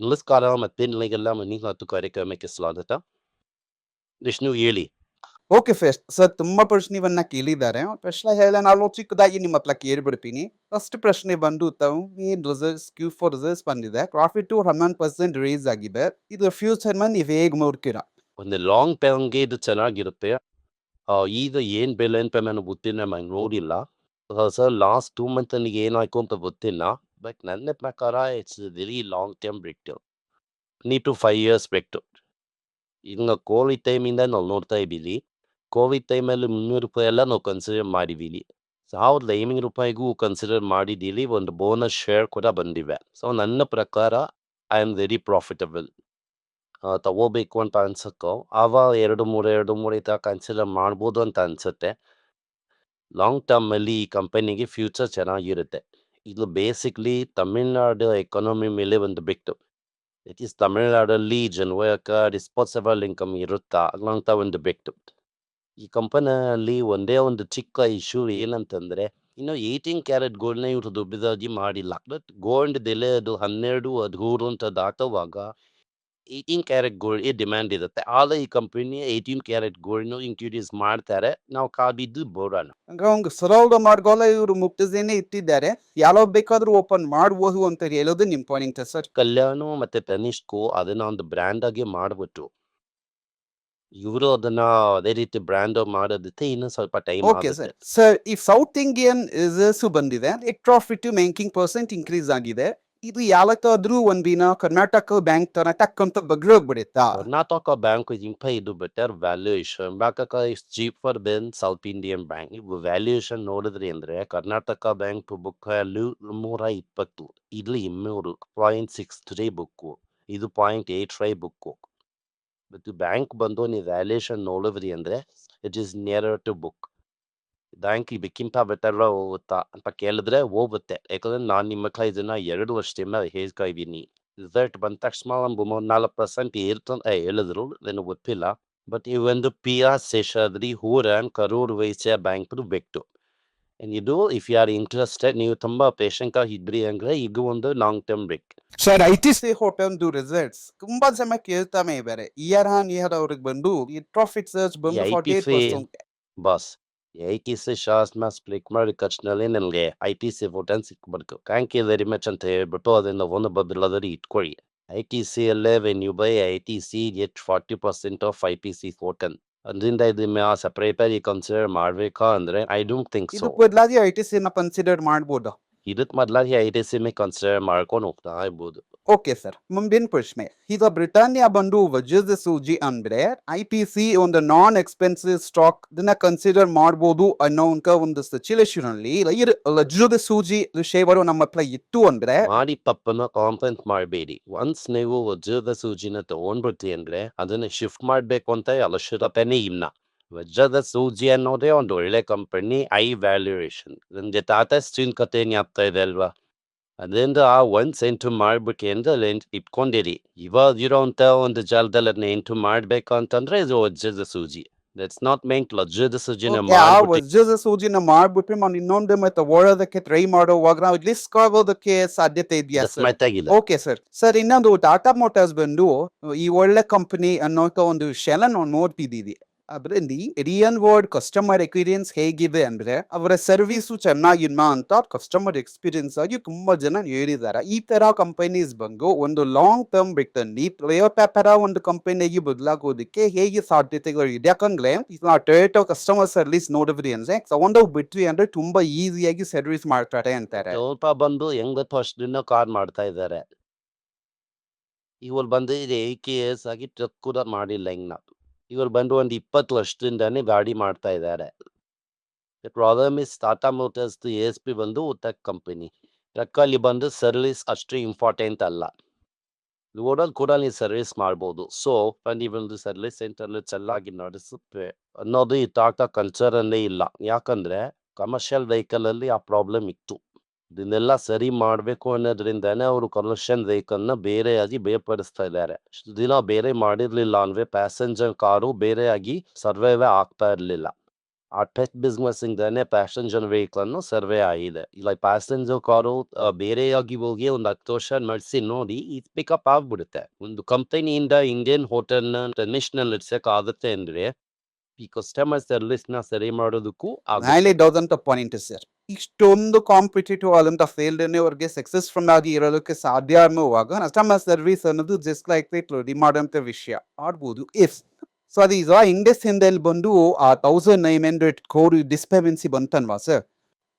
ನಮಸ್ಕಾರ ಮತ್ತೆ ನಿಮಗೆಲ್ಲ ಮನಿ ಮಾತು ಕಾರ್ಯಕ್ರಮಕ್ಕೆ ಸ್ವಾಗತ ವಿಷ್ಣು ಹೇಳಿ ಓಕೆ ಫೆಸ್ಟ್ ಸರ್ ತುಂಬಾ ಪ್ರಶ್ನೆವನ್ನ ಕೇಳಿದ್ದಾರೆ ಅವ್ರ ಪ್ರಶ್ನೆ ಹೇಳ ನಾನು ಚಿಕ್ಕದಾಗಿ ನಿಮ್ಮ ಹತ್ರ ಕೇಳಿಬಿಡ್ತೀನಿ ಫಸ್ಟ್ ಪ್ರಶ್ನೆ ಬಂದು ತಾವು ಏನ್ ರಿಸಲ್ಟ್ಸ್ ಕ್ಯೂ ಫಾರ್ ರಿಸಲ್ಟ್ಸ್ ಬಂದಿದೆ ಪ್ರಾಫಿಟ್ ಹನ್ನೊಂದು ಪರ್ಸೆಂಟ್ ರೇಸ್ ಆಗಿದೆ ಇದು ಫ್ಯೂಚರ್ ಮನ್ ನೀವು ಹೇಗೆ ನೋಡ್ತೀರಾ ಒಂದು ಲಾಂಗ್ ಟರ್ಮ್ಗೆ ಇದು ಚೆನ್ನಾಗಿರುತ್ತೆ ಆ, ಈಗ ಏನ್ ಬೆಲೆ ಅಂತ ನನಗೆ ಗೊತ್ತಿಲ್ಲ ನಂಗೆ ನೋಡಿಲ್ಲ ಸರ್ ಲಾಸ್ಟ್ ಟೂ ಮಂತ್ ನನಗೆ ಏನಾಯ್ತು ಅಂತ ಗೊತ್ತಿಲ್ಲ ಬಟ್ ನನ್ನ ಪ್ರಕಾರ ಇಟ್ಸ್ ವೆರಿ ಲಾಂಗ್ ಟರ್ಮ್ ಬ್ರಿಕ್ಟ್ ನೀ ಟು ಫೈವ್ ಇಯರ್ಸ್ ಬೆಕ್ಟು ಈಗ ಕೋವಿಡ್ ಟೈಮಿಂದ ನಾವು ನೋಡ್ತಾ ಇದ್ದೀವಿ. ಕೋವಿಡ್ ಟೈಮಲ್ಲಿ ಮುನ್ನೂರು ರೂಪಾಯಿ ಎಲ್ಲ ನಾವು ಕನ್ಸಿಡರ್ ಮಾಡಿದ್ದೀವಿ. ಸಾವಿರದ ಐನೂರು ರೂಪಾಯಿಗೂ ಕನ್ಸಿಡರ್ ಮಾಡಿದ್ದೀವಿ. ಒಂದು ಬೋನಸ್ ಶೇರ್ ಕೂಡ ಬಂದಿವೆ. ಸೊ ನನ್ನ ಪ್ರಕಾರ ಐ ಆಮ್ ವೆರಿ ಪ್ರಾಫಿಟಬಲ್ ತಗೋಬೇಕು ಅಂತ ಅನ್ಸಕ್ಕೋ ಆವ ಎರಡು ಮೂರು ಎರಡು ಮೂರು ಈ ಥರ ಕನ್ಸಿಡರ್ ಮಾಡ್ಬೋದು ಅಂತ ಅನ್ಸುತ್ತೆ. ಲಾಂಗ್ ಟರ್ಮಲ್ಲಿ ಈ ಕಂಪನಿಗೆ ಫ್ಯೂಚರ್ ಚೆನ್ನಾಗಿರುತ್ತೆ. ಇದು ಬೇಸಿಕ್ಲಿ ತಮಿಳ್ನಾಡು ಎಕಾನಮಿ ಮೇಲೆ ಒಂದು ಬಿಟ್ಟು ಇಟ್ ಈಸ್ ತಮಿಳ್ನಾಡಲ್ಲಿ ಜನವಕ ಡಿಸ್ಪೋಸಬಲ್ ಇನ್ಕಮ್ ಇರುತ್ತಾ ಅಂತ ಒಂದು ಬಿಟ್ಟು. ಈ ಕಂಪನಿಯಲ್ಲಿ ಒಂದೇ ಒಂದು ಚಿಕ್ಕ ಇಶ್ಯೂ ಏನಂತಂದರೆ, ಇನ್ನು ಏಯ್ಟೀನ್ ಕ್ಯಾರೆಟ್ ಗೋಲ್ಡ್ನ ಇವರು ದುಡ್ಡಿದಾಗಿ ಮಾಡಿಲ್ಲ. ಬಟ್ ಗೋಲ್ಡ್ ಬೆಲೆ ಅದು ಹನ್ನೆರಡು, ಹದಿಮೂರು ಅಂತ ದಾಟುವಾಗ ಏಯ್ಟೀನ್ ಕ್ಯಾರೆಟ್ ಗೋಲ್ಡ್ ಡಿಮ್ಯಾಂಡ್ ಇರುತ್ತೆ. ಆಲ್ ಈ company eighteen carat gold introduce ಮಾಡ್ತಾರೆ. ನಾವು ಕಾದಿದ್ದು ಬೋರಾನ. ಹಂಗ ಸರಳ ಮಾರ್ಗೋಲ ಇವರು ಮುಕ್ತದೇನೆ ಇಟ್ಟಿದ್ದಾರೆ. ಯಾವ ಬೇಕಾದ್ರೂ ಓಪನ್ ಮಾಡಬಹುದು ಅಂತ ಹೇಳೋದು ನಿಮ್ ಪಾಯಿಂಟ್ ಸರ್ ಕಲ್ಯಾಣ ಮತ್ತೆ ತನಿಷ್ಕೋ ಅದನ್ನ ಒಂದು ಬ್ರ್ಯಾಂಡ್ ಆಗಿ ಮಾಡ್ಬಿಟ್ಟು ಇವರು ಅದನ್ನ ಅದೇ ರೀತಿ ಬ್ರ್ಯಾಂಡ್ ಮಾಡೋದಕ್ಕೆ ಇನ್ನೂ ಸ್ವಲ್ಪ ಟೈಮ್ ಓಕೆ ಸರ್ ಸರ್ ಈ ಸೌತ್ ಇಂಡಿಯನ್ ರಿಸರ್ವ್ಸ್ ಬಂದಿದೆ ಪ್ರಾಫಿಟ್ ಮೇಕಿಂಗ್ ಪರ್ಸೆಂಟ್ ಇನ್ಕ್ರೀಸ್ ಆಗಿದೆ. ಇದು ಯಾವತ್ತಾದ್ರೂ ದಿನ ಕರ್ನಾಟಕ ಬ್ಯಾಂಕ್ ತರ ಟಕ್ಕಂತ ಬಗ್ರೋಗ್ಬಿಡುತ್ತಾ ಕರ್ನಾಟಕ ಬ್ಯಾಂಕ್ ಇಂಪ ಇದು better valuation bank is cheaper than South Indian bank ಇವು ವ್ಯಾಲ್ಯೂಯೇಷನ್ ನೋಡಿದ್ರಿ ಅಂದ್ರೆ ಕರ್ನಾಟಕ ಬ್ಯಾಂಕ್ ಬುಕ್ ವ್ಯಾಲ್ಯೂ ನೂರ ಇಪ್ಪತ್ತು, ಇಲ್ಲಿ ಇನ್ನೂರು ಪಾಯಿಂಟ್ ಸಿಕ್ಸ್ ತ್ರೀ ಬುಕ್ಕು, ಇದು ಪಾಯಿಂಟ್ ಏಟ್ ಫೈವ್ ಬುಕ್ಕು. ಮತ್ತು ಬ್ಯಾಂಕ್ ಬಂದು ನೀವು ವ್ಯಾಲ್ಯೂಯೇಷನ್ ನೋಡಿದ್ರಿ ಅಂದ್ರೆ it is near to book bank ಇದಕ್ಕಿಂತ ಬೆಟರ್ ಹೋಗುತ್ತಾ ಅಂತ ಕೇಳಿದ್ರೆ ಹೋಗುತ್ತೆ ಯಾಕಂದ್ರೆ ನಾನು ನಿಮ್ಮ ಹತ್ರ ಇದನ್ನ ಎರಡು ವರ್ಷದಿಂದ ಹೇಳ್ತಾ ಇದ್ದೀನಿ ರಿಸಲ್ಟ್ ಬಂದ ತಕ್ಷಣ ಒಂದು ಮೂರ್ ನಾಲ್ಕು ಪರ್ಸೆಂಟ್ ಇರ್ತಂತ ಹೇಳಿದ್ರು ನನಗೆ ಗೊತ್ತಿಲ್ಲ. ಬಟ್ ಈ ಒಂದು ಪಿ ಆರ್ ಶೇಷಾದ್ರಿ ಹೂರನ್ ಕರೂರ್ ವೈಸ್ಯ ಬ್ಯಾಂಕ್ ಬೆಕ್ಟು. ಇದು ಇಫ್ ಯು ಆರ್ ಇಂಟ್ರೆಸ್ಟೆಡ್ ನೀವು ತುಂಬಾ ಪೇಷಂಟ್ ಆಗಿ ಇದ್ರಿ ಅಂದ್ರೆ ಇದು ಒಂದು ಲಾಂಗ್ ಟರ್ಮ್ ಬೆಕ್. Sir I T C hotel results ತುಂಬಾ ಜನ ಕೇಳ್ತಾನೆ ಇದ್ದಾರೆ ಇಯರ್ ಆನ್ ಇಯರ್ ಅವ್ರಿಗೆ ಬಂದು ಈ ಟ್ರಾಫಿಕ್ ಸರ್ಚ್ ಬಂದು ಈ forty eight ITC percent. Boss. I T C ಶಾಸ್ನ split ಮಾಡಿ ಖರ್ಚಿನಲ್ಲಿ ನನಗೆ ಐ ಪಿ ಸಿ ವೋಟನ್ ಸಿಕ್ಬಿಡ್ತು ಥ್ಯಾಂಕ್ ಯು ವೆರಿ ಮಚ್ ಅಂತ ಹೇಳ್ಬಿಟ್ಟು ಅದರಿಂದ ಒಂದು ಬದಲಾದ್ರೆ ಇಟ್ಕೊಳ್ಳಿ ಐ ಟಿ ಸಿ ಅಲ್ಲೇ when you buy I T C get forty percent of I P C ವೋಟನ್ ಅದರಿಂದ ಇದನ್ನ ಸಪ್ರೇಟ್ ಆಗಿ ಕನ್ಸಿಡರ್ ಮಾಡ್ಬೇಕಾ ಅಂದ್ರೆ ಐ ಡೋಂಟ್ ಥಿಂಕ್ ಸೊ ಇದು ಬದಲಾಗಿ ಐ ಟಿ ಸಿ ನ ಕನ್ಸಿಡರ್ ಮಾಡ್ಬೋದಾ ಇದಕ್ಕೆ ಮೊದಲಾಗಿ I T C may consider ಮಾಡ್ಕೊಂಡು ಹೋಗ್ತಾ ಇರ್ಬೋದು ಓಕೆ ಸರ್ ಮುಂದಿನ ಪ್ರಶ್ನೆ. ಈಗ ಬ್ರಿಟಾನಿಯಾ ಬಂದು ವಜ್ರದ ಸೂಜಿ ಅಂದ್ರೆ ಐ ಪಿ ಸಿ ಒಂದು ನಾನ್ ಎಕ್ಸ್ಪೆನ್ಸಿವ್ ಸ್ಟಾಕ್ ಇದನ್ನ ಕನ್ಸಿಡರ್ ಮಾಡಬಹುದು ಅನ್ನೋ ಒಂದು ಸಿಚುವೇಶನ್ ಅಲ್ಲಿ ವಜ್ರದ ಸೂಜಿ ವಿಷಯವರು ನಮ್ಮ ಹತ್ರ ಇತ್ತು ಅಂದ್ರೆ ಮಾಡಿ ಪಪ್ಪನ ಕಾನ್ಫರೆನ್ಸ್ ಮಾಡಬೇಡಿ. ಒನ್ಸ್ ನೀವು ವಜ್ರದ ಸೂಜಿನ ತಗೊಂಡ್ಬಿಡ್ತಿ ಅಂದ್ರೆ ಅದನ್ನ ಶಿಫ್ಟ್ ಮಾಡ್ಬೇಕು ಅಂತ ಅವಶ್ಯಕತೆನೇ ಇಲ್ಲ. ವಜ್ರದ ಸೂಜಿ ಅನ್ನೋದೇ ಒಂದು ಒಳ್ಳೆ ಕಂಪನಿ ಐ ವ್ಯಾಲ್ಯೂಯೇಷನ್ ನನ್ಗೆ ಟಾಟಾ ಸ್ಟೀಲ್ ಕತೆ ಆಗ್ತಾ ಇದೆ ಅಲ್ವಾ? ಅದರಿಂದ ಆ ಒಂದು ಸೆಂಟು ಮಾಡ್ಬಿಟ್ಟು ಅಂದ್ರೆ ಇಟ್ಕೊಂಡಿರಿ. ಇವಾಗ ಇರೋಂತ ಒಂದು ಜಾಲದಲ್ಲಿ ಅದನ್ನ ಎಂಟು ಮಾಡ್ಬೇಕು ಅಂತಂದ್ರೆ ಇದು ವಜ್ರದ ಸೂಜಿ. ದಟ್ಸ್ ನಾಟ್ ಮೇಂಟ್ ವಜ್ರದ ಸೂಜಿನ ಆ ವಜ್ರದ ಸೂಜಿನ ಮಾಡ್ಬಿಟ್ರೆ ನಾನು ಇನ್ನೊಂದು ಮತ್ತೆ ಓಡೋದಕ್ಕೆ ಟ್ರೈ ಮಾಡುವಾಗ ನಾವು ರಿಸ್ಕ್ ಆಗೋದಕ್ಕೆ ಸಾಧ್ಯತೆ ಇದೆಯಾ ಸರ್ ಓಕೆ ಸರ್ ಸರ್ ಇನ್ನೊಂದು ಟಾಟಾ ಮೋಟಾರ್ಸ್ ಬಂದು ಈ ಒಳ್ಳೆ ಕಂಪನಿ ಅನ್ನೋಕ ಒಂದು ವಿಷಯನ ನಾವು ನೋಡ್ತಿದ್ದೀವಿ. ಅದರಲ್ಲಿ ರಿಯಲ್ ವರ್ಡ್ ಕಸ್ಟಮರ್ ಎಕ್ಸ್ಪೀರಿಯನ್ಸ್ ಹೇಗಿದೆ ಅಂದ್ರೆ ಅವರ ಸರ್ವಿಸು ಚೆನ್ನಾಗಿಲ್ಲ ಅಂತ ಕಸ್ಟಮರ್ ಎಕ್ಸ್ಪೀರಿಯನ್ಸ್ ಆಗಿ ತುಂಬಾ ಜನ ಹೇಳಿದ್ದಾರೆ. ಈ ತರ ಕಂಪನೀಸ್ ಬಂದು ಒಂದು ಲಾಂಗ್ ಟರ್ಮ್ ಬಿಟ್ಟಲ್ಲಿ ಟೊಯೋಟಾ ಒಂದು ಕಂಪನಿಯಾಗಿ ಬದಲಾಗೋದಕ್ಕೆ ಹೇಗೆ ಸಾಧ್ಯತೆಗಳು ಇದೆ? ಯಾಕಂದ್ರೆ ಟೊಯೋಟೋ ಕಸ್ಟಮರ್ ಸರ್ವಿಸ್ ನೋಡಿದ್ರಿ ಅಂದ್ರೆ ತಗೊಂಡೋಗ್ ಬಿಟ್ರಿ ಅಂದ್ರೆ ತುಂಬಾ ಈಸಿಯಾಗಿ ಸರ್ವಿಸ್ ಮಾಡ್ತಾರೆ ಅಂತಾರೆ. ಸ್ವಲ್ಪ ಬಂದು ಫಸ್ಟ್ ದಿನ ಕಾರ್ ಮಾಡ್ತಾ ಇದ್ದಾರೆ. ಇವ್ರು ಬಂದು ಇದು ಆಗಿ ಟ್ರಕ್ ಕೂಡ ಮಾಡಿಲ್ಲ ಇನ್ನ. ಇವ್ರು ಬಂದು ಒಂದು ಇಪ್ಪತ್ತು ವರ್ಷದಿಂದಾನೇ ಗಾಡಿ ಮಾಡ್ತಾ ಇದ್ದಾರೆ problem is Tata Motors S P ಬಂದು ಉತ್ತಕ್ ಕಂಪನಿ ಟ್ರಕ್ಕಲ್ಲಿ ಬಂದು ಸರ್ವಿಸ್ ಅಷ್ಟು ಇಂಪಾರ್ಟೆಂಟ್ ಅಲ್ಲ. ಓಡಲ್ ಕೂಡ ನೀವು ಸರ್ವಿಸ್ ಮಾಡ್ಬೋದು. ಸೊ ನೀವೊಂದು ಸರ್ವಿಸ್ ಸೆಂಟರ್ ಚೆನ್ನಾಗಿ ನಡೆಸುತ್ತೆ ಅನ್ನೋದು ಈ ಟಾಟಾ ಕಲ್ಚರಲ್ಲೇ ಇಲ್ಲ. ಯಾಕಂದ್ರೆ ಕಮರ್ಷಿಯಲ್ ವೆಹಿಕಲ್ ಅಲ್ಲಿ ಆ ಪ್ರಾಬ್ಲಮ್ ಇತ್ತು. ಇದನ್ನೆಲ್ಲ ಸರಿ ಮಾಡಬೇಕು ಅನ್ನೋದ್ರಿಂದಾನೇ ಅವರು ಕಮರ್ಷಿಯಲ್ ವೆಹಿಕಲ್ನ ಬೇರೆಯಾಗಿ ಬೇರ್ಪಡಿಸ್ತಾ ಇದ್ದಾರೆ. ದಿನ ಬೇರೆ ಮಾಡಿರ್ಲಿಲ್ಲ ಅಂದ್ರೆ ಪ್ಯಾಸೆಂಜರ್ ಕಾರು ಬೇರೆಯಾಗಿ ಸರ್ವೇವೇ ಆಗ್ತಾ ಇರಲಿಲ್ಲ. ಆ ಟೆಕ್ ಬಿಸ್ನೆಸ್ ಇಂದಾನೆ ಪ್ಯಾಸೆಂಜರ್ ವೆಹಿಕಲ್ ಸರ್ವೆ ಆಗಿದೆ. ಇಲ್ಲ ಪ್ಯಾಸೆಂಜರ್ ಕಾರು ಬೇರೆಯಾಗಿ ಹೋಗಿ ಒಂದು ಹತ್ತು ವರ್ಷ ನಡೆಸಿ ನೋಡಿ ಇದು ಪಿಕಪ್ ಆಗ್ಬಿಡುತ್ತೆ. ಒಂದು ಕಂಪನಿಯಿಂದ ಇಂಡಿಯನ್ ಹೋಟೆಲ್ನ ಇಂಟರ್ನ್ಯಾಷನಲ್ ಇಡ್ಸಕ್ ಆಗುತ್ತೆ ಅಂದ್ರೆ ಈ ಕಸ್ಟಮರ್ ಸರ್ವಿಸ್ನ ಸರಿ ಮಾಡೋದಕ್ಕೂ ಇಷ್ಟೊಂದು ಕಾಂಪಿಟೇಟಿವ್ ಆದಂಥ ಫೀಲ್ಡ್ ಅವ್ರಿಗೆ ಸಕ್ಸಸ್ಫುಲ್ ಆಗಿ ಇರೋದಕ್ಕೆ ಸಾಧ್ಯ ಅನ್ನುವಾಗ ಕಸ್ಟಮರ್ ಸರ್ವಿಸ್ ಅನ್ನೋದು ಜಸ್ಟ್ ಲೈಕ್ ಇಟ್ ರೆಡಿ ಮಾಡೋಂಥ ವಿಷಯ. ಆಡ್ಬೋದು ಇಫ್ ಸೊ ಅದು ಈಗ ಇಂಡಸ್ ಹಿಂದಲ್ಲಿ ಬಂದು ಆ thousand nine hundred code discrepancy ಬಂತನ್ವಾ sir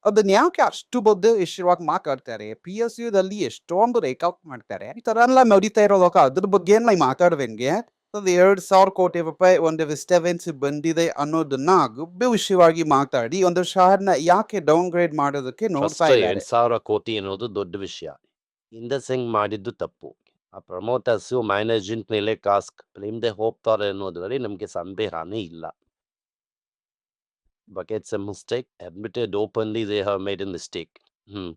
ಅದನ್ನ ಯಾಕೆ ಅಷ್ಟು ಬದ್ದು ಇಷ್ಟವಾಗಿ ಮಾತಾಡ್ತಾರೆ? ಪಿ ಎಸ್ ಯುದಲ್ಲಿ ಎಷ್ಟೊಂದು ರೇಕೌಟ್ ಮಾಡ್ತಾರೆ? ಈ ತರ ಎಲ್ಲ ನಡೀತಾ ಇರೋವಾಗ ಅದ್ರ ಬಗ್ಗೆ ಎಲ್ಲ ಮಾತಾಡ್ದಂಗೆ? ಅದು ಎರಡು ಸಾವಿರ ಕೋಟಿ ರೂಪಾಯಿ ಒಂದು ಡಿಸ್ಟರ್ಬೆನ್ಸ್ ಬಂದಿದೆ ಅನ್ನೋದನ್ನ ಗುಬ್ಬೆ ವಿಷಯವಾಗಿ ಮಾತಾಡಿ ಒಂದು ಶಹರ್ನ ಯಾಕೆ ಡೌನ್ ಗ್ರೇಡ್ ಮಾಡೋದಕ್ಕೆ ನೋಡ್ತಾ ಎರಡು ಸಾವಿರ ಕೋಟಿ ಅನ್ನೋದು ದೊಡ್ಡ ವಿಷಯ. ಇಂದ ಸಿಂಗ್ ಮಾಡಿದ್ದು ತಪ್ಪು. ಆ ಪ್ರಮೋಟರ್ಸ್ ಮ್ಯಾನೇಜ್ಮೆಂಟ್ ಮೇಲೆ ಕಾಸ್ಕ್ ನಿಮ್ದೆ ಹೋಗ್ತಾರೆ ಅನ್ನೋದ್ರಲ್ಲಿ ನಮ್ಗೆ ಸಂದೇಹನೇ ಇಲ್ಲ. Because it's a mistake admitted openly they have made a mistake. Hmm.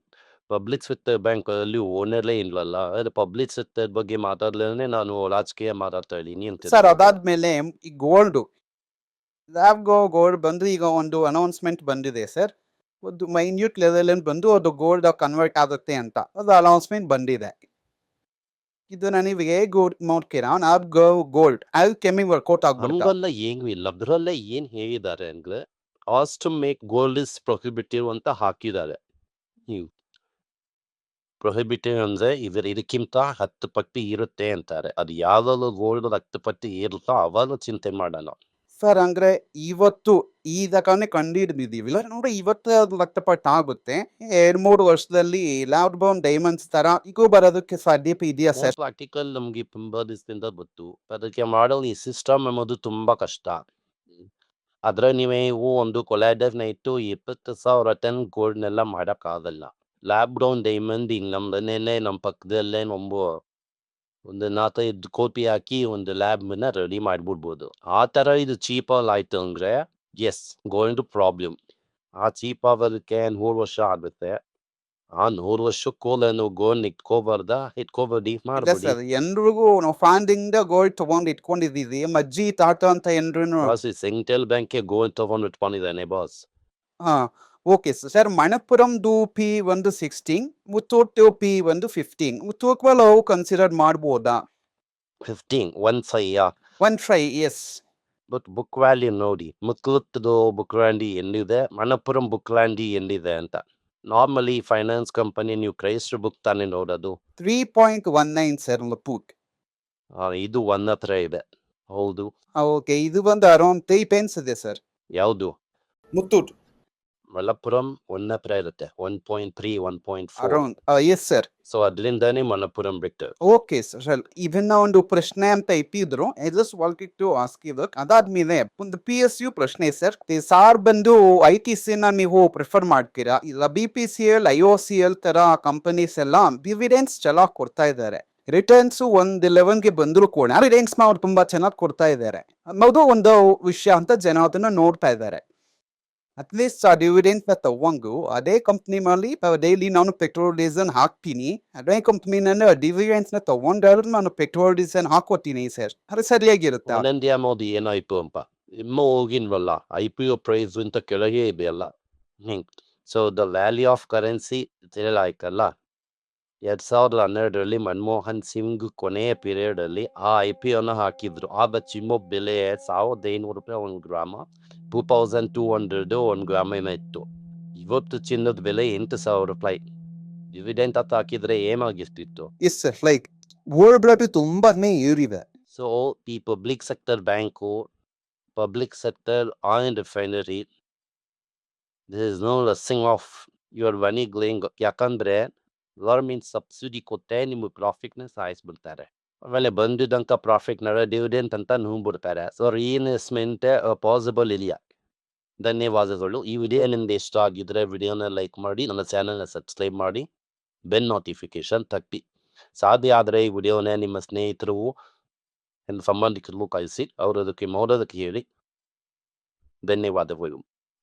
Public sector bank ಅಲ್ಲಿ ಓನರ್ಲೇ ಇಲ್ವಲ್ಲ? ಅದೇ ಪಬ್ಲಿಕ್ ಸೆಕ್ಟರ್ ಬಗ್ಗೆ ಮಾತಾಡ್ಲೇನೆ ನಾನು ರಾಜಕೀಯ ಮಾತಾಡ್ತಾ ಇದ್ದೀನಿ ಅಂತ ಸರ್ ಅದಾದ್ಮೇಲೆ ಈ ಗೋಲ್ಡ್ ಲ್ಯಾಬ್ ಗೋ ಗೋಲ್ಡ್ ಬಂದು ಈಗ ಒಂದು ಅನೌನ್ಸ್ಮೆಂಟ್ ಬಂದಿದೆ ಸರ್ ಒಂದು ಮೈನ್ಯೂಟ್ ಲೆವೆಲ್ ಬಂದು ಅದು ಗೋಲ್ಡ್ ಕನ್ವರ್ಟ್ ಆಗುತ್ತೆ ಅಂತ ಅದು ಅನೌನ್ಸ್ಮೆಂಟ್ ಬಂದಿದೆ. ಇದು ನನಗೆ ಹೇಗೆ ನೋಡ್ತೀರಾ? ಲ್ಯಾಬ್ ಗೋ ಗೋಲ್ಡ್ ಅದು ಕೆಮ್ಮಿ ವರ್ಕೌಟ್ ಆಗ್ಬಿಡ್ತಾ. ಹಂಗಲ್ಲ ಏನು ಇಲ್ಲ. ಅದರಲ್ಲೇ ಏನ್ ಹೇಳಿದ್ದಾರೆ ಅಂದ್ರೆ as to make gold is prohibitive ಅಂತ ಹಾಕಿದ್ದಾರೆ. ನೀವು ಪ್ರೊಹಿಬಿಟಿವ್ ಅಂದ್ರೆ ಇದರ ಇದಕ್ಕಿಂತ ಹತ್ತು ಪಟ್ಟಿ ಇರುತ್ತೆ ಅಂತಾರೆ. ಅದು ಯಾವಾಗಲೂ ಗೋಲ್ಡ್ ಹತ್ತು ಪಟ್ಟಿ ಇರುತ್ತೋ ಅವಾಗ ಚಿಂತೆ ಮಾಡೋಣ. ಸರ್ ಅಂದ್ರೆ ಇವತ್ತು ಈ ತಕಾನೆ ಕಂಡು ಹಿಡಿದಿದ್ದೀವಿ ಇಲ್ಲ ನೋಡಿ ಇವತ್ತು ಅದು ಆಗುತ್ತೆ. ಎರಡ್ ಮೂರು ವರ್ಷದಲ್ಲಿ ಲ್ಯಾಬ್ ಬೌನ್ ಡೈಮಂಡ್ಸ್ ತರ ಈಗ ಬರೋದಕ್ಕೆ ಸಾಧ್ಯತೆ ಇದೆಯಾ ಸರ್? ಪ್ರಾಕ್ಟಿಕಲ್ ನಮ್ಗೆ ತುಂಬಾ ದಿವಸದಿಂದ ಗೊತ್ತು. ಅದಕ್ಕೆ ಮಾಡಲು ಈ ಸಿಸ್ಟಮ್ ಎಂಬುದು ತುಂಬಾ ಕಷ್ಟ. ಅದ್ರ ನೀವು ಒಂದು ಕೊಲಾಡರ್ನ ಇಟ್ಟು ಇಪ್ಪತ್ತು ಸಾವಿರ ಟನ್ ಗೋಲ್ಡ್ನೆಲ್ಲ ಮಾಡೋಕ್ಕಾಗಲ್ಲ. ಲ್ಯಾಬ್ ಡೌನ್ ಡೈಮಂಡ್ ಹಿಂಗ್ ನಮ್ದನ್ನೇನೆ ನಮ್ಮ ಪಕ್ಕದಲ್ಲೇ ನೊಂಬು ಒಂದು ನಾಲ್ಕೈದು ಕೋಪಿ ಹಾಕಿ ಒಂದು ಲ್ಯಾಬ್ನ ರೆಡಿ ಮಾಡಿಬಿಡ್ಬೋದು. ಆ ಥರ ಇದು ಚೀಪಲ್ಲಿ ಆಯಿತು ಅಂದರೆ ಎಸ್ ಟು ಪ್ರಾಬ್ಲಮ್. ಆ ಚೀಪ್ ಆಗೋದಕ್ಕೆ ನೂರು ವರ್ಷ ಆಗುತ್ತೆ ಆ ನೂರು ವರ್ಷಕ್ಕೂ ನೀವು ಗೋಲ್ಡ್ ಇಟ್ಕೋಬಾರ್ದ ಇಟ್ಕೋಬಾರ್ದು ಮಾಡ್ಬೋದು ಎಲ್ರಿಗೂ ನಾವು ಫಾಂಡಿಂದ ಗೋಲ್ಡ್ ತಗೊಂಡು ಇಟ್ಕೊಂಡಿದ್ದೀವಿ. ಮಜ್ಜಿ ತಾತ ಅಂತ ಎಲ್ರು ಸೆಂಟ್ರಲ್ ಬ್ಯಾಂಕ್ಗೆ ಗೋಲ್ಡ್ ತಗೊಂಡು ಇಟ್ಕೊಂಡಿದ್ದಾನೆ ಬಾಸ್. ಹಾ ಓಕೆ ಸರ್ ಮಣಪುರಂ ದು ಪಿ ಒಂದು ಸಿಕ್ಸ್ಟೀನ್ ಮುತ್ತೂಟ್ ಪಿ ಒಂದು ಫಿಫ್ಟೀನ್ ಮುತ್ತೋಕ್ವಲ್ ಅವು ಕನ್ಸಿಡರ್ ಮಾಡ್ಬೋದಾ fifteen one five one five yes but book value ನೋಡಿ ಮುತ್ಲುತ್ತದು ಬುಕ್ ವ್ಯಾಲ್ಯೂ ಎಲ್ಲಿದೆ ಮಣಪುರಂ ಬುಕ್ ವ್ಯಾಲ್ಯೂ ಎಲ್ಲಿದೆ ಅಂತ ನಾರ್ಮಲಿ ಫೈನಾನ್ಸ್ ಕಂಪನಿ ನೀವು ಕ್ರೈಸ್ಟ್ ಬುಕ್ ತಾನೇ ನೋಡೋದು three point one nine sir ಮುಪ್ಪುಕ್ ಇದು ಒನ್ ಹತ್ರ ಇದೆ. ಹೌದು. ಓಕೆ ಇದು ಒಂದು ಅರೌಂಡ್ ತ್ರೀ ಪೆನ್ಸ್ ಇದೆ ಸರ್ ಯಾವುದು? ಮುತ್ತೂಟ್ ಮಲಪ್ಪುರಂ ಒನ್ ಹತ್ರ ಇರುತ್ತೆ one point three one point four around yes sir so ಅದರಿಂದಾನೇ Malappuram ಬಿಟ್ಟು ಓಕೆ ಸರ್ ಇವನ್ನ ಒಂದು ಪ್ರಶ್ನೆ ಅಂತ ಇಟ್ಟಿದ್ರು ಐ ಜಸ್ಟ್ ವಾಲ್ಕಿಟ್ ಟು ಆಸ್ಕ್ ಇದು ಅದಾದ್ಮೇಲೆ ಒಂದು ಪಿ ಎಸ್ ಯು ಪ್ರಶ್ನೆ ಸರ್ ಸಾರ್ ಬಂದು ಐ ಟಿ ಸಿ ನ ನೀವು ಪ್ರಿಫರ್ ಮಾಡ್ತೀರಾ? ಇಲ್ಲ B P C L I O C L ತರ ಕಂಪನೀಸ್ ಎಲ್ಲ ಡಿವಿಡೆನ್ಸ್ ಚೆನ್ನಾಗಿ ಕೊಡ್ತಾ ಇದ್ದಾರೆ ರಿಟರ್ನ್ಸ್ ಒಂದ್ ಲೆವೆನ್ಗೆ ಬಂದ್ರು ಕೂಡ ರಿಟರ್ನ್ಸ್ ಅವ್ರು ತುಂಬಾ ಚೆನ್ನಾಗಿ ಕೊಡ್ತಾ ಇದ್ದಾರೆ ಅನ್ನೋದು ಒಂದು ವಿಷಯ ಅಂತ ಜನ ಅದನ್ನ ನೋಡ್ತಾ ಇದ್ದಾರೆ ಅಟ್ಲೀಸ್ಟ್ ಆ ಡಿವಿಡೆನ್ಸ್ನ ತಗೊಂಡು ಅದೇ ಕಂಪ್ನಿ ಮೇಲೆ ಡೈಲಿ ನಾನು ಪೆಟ್ರೋಲ್ ಡೀಸೆಲ್ ಹಾಕ್ತೀನಿ ಅದೇ ಕಂಪ್ನಿನ ಡಿವಿಡೆನ್ಸ್ನ ತಗೊಂಡ್ರೆ ನಾನು ಪೆಟ್ರೋಲ್ ಡೀಸೆಲ್ ಹಾಕೋತೀನಿ ಸರ್ ಅದು ಸರಿಯಾಗಿರುತ್ತೆ ಇಂಡಿಯಾ ಮೋದಿ ಏನಾಯ್ತು ಅಂತ ಇಮ್ಮ ಹೋಗಿನ್ವಲ್ಲ ಐ ಪಿ ಒ ಪ್ರೈಸ್ ಅಂತ ಕೆಳಗೆ ಇದೆಯಲ್ಲ so the value of currency ತಿಳಿಲಾಯ್ತಲ್ಲ ಎರಡ್ ಸಾವಿರದ ಹನ್ನೆರಡರಲ್ಲಿ ಮನಮೋಹನ್ ಸಿಂಗ್ ಕೊನೆಯ ಪೀರಿಯಡ್ ಅಲ್ಲಿ ಆ ಐ ಪಿ ಒನ ಹಾಕಿದ್ರು. ಆಗ ಚಿಮ್ಮೋ ಬೆಲೆ ಸಾವಿರದ ಐನೂರು ರೂಪಾಯಿ ಒಂದು ಗ್ರಾಮ ಟೂ ತೌಸಂಡ್ ಟೂ ಹಂಡ್ರೆಡ್ ಒಂದು ಗ್ರಾಮ ಇತ್ತು. ಇವತ್ತು ಚಿನ್ನದ ಬೆಲೆ ಎಂಟು ಸಾವಿರ ರೂಪಾಯಿ ಡಿವಿಡೆಂಟ್ ಅಂತ ಹಾಕಿದ್ರೆ ಏನಾಗಿರ್ತಿತ್ತು ಎಸ್ ಸರ್ ಲೈಕ್ ವರ್ಲ್ಡ್ ಬ್ಯಾಪಿ ತುಂಬಾನೇ ಏರಿದೆ ಸೊ ಈ public sector banco, public sector oil refinery, this is no lesson of your money going ಯಾಕಂದ್ರೆ ಗೌರ್ಮೆಂಟ್ ಸಬ್ಸಿಡಿ ಕೊಟ್ಟೆ ನಿಮ್ಮ ಪ್ರಾಫಿಟ್ನ ಸಾಯಿಸ್ಬಿಡ್ತಾರೆ ಆಮೇಲೆ ಬಂದಿದ್ದಂಥ ಪ್ರಾಫಿಟ್ನ ಡಿವಿಡೆಂಟ್ ಅಂತ ನುಂಗ್ಬಿಡ್ತಾರೆ ಸೊ ರೀಇನ್ವೆಸ್ಟ್ಮೆಂಟ್ ಪಾಸಿಬಲ್ ಇಲ್ಲ ಧನ್ಯವಾದಗಳು ಈ ವಿಡಿಯೋ ನಿಮ್ದು ಇಷ್ಟ ಆಗಿದ್ರೆ ವಿಡಿಯೋನ ಲೈಕ್ ಮಾಡಿ ನನ್ನ ಚಾನಲ್ನ ಸಬ್ಸ್ಕ್ರೈಬ್ ಮಾಡಿ ಬೆನ್ ನೋಟಿಫಿಕೇಶನ್ ತಪ್ಪಿ ಸಾಧ್ಯ ಆದರೆ ಈ ವಿಡಿಯೋನ ನಿಮ್ಮ ಸ್ನೇಹಿತರು ಸಂಬಂಧಿಕರಿಗೂ ಕಳಿಸಿ ಅವರು ಅದಕ್ಕೆ ಮೌಲ್ಯದಕ್ಕೆ ಹೇಳಿ ಧನ್ಯವಾದಗಳು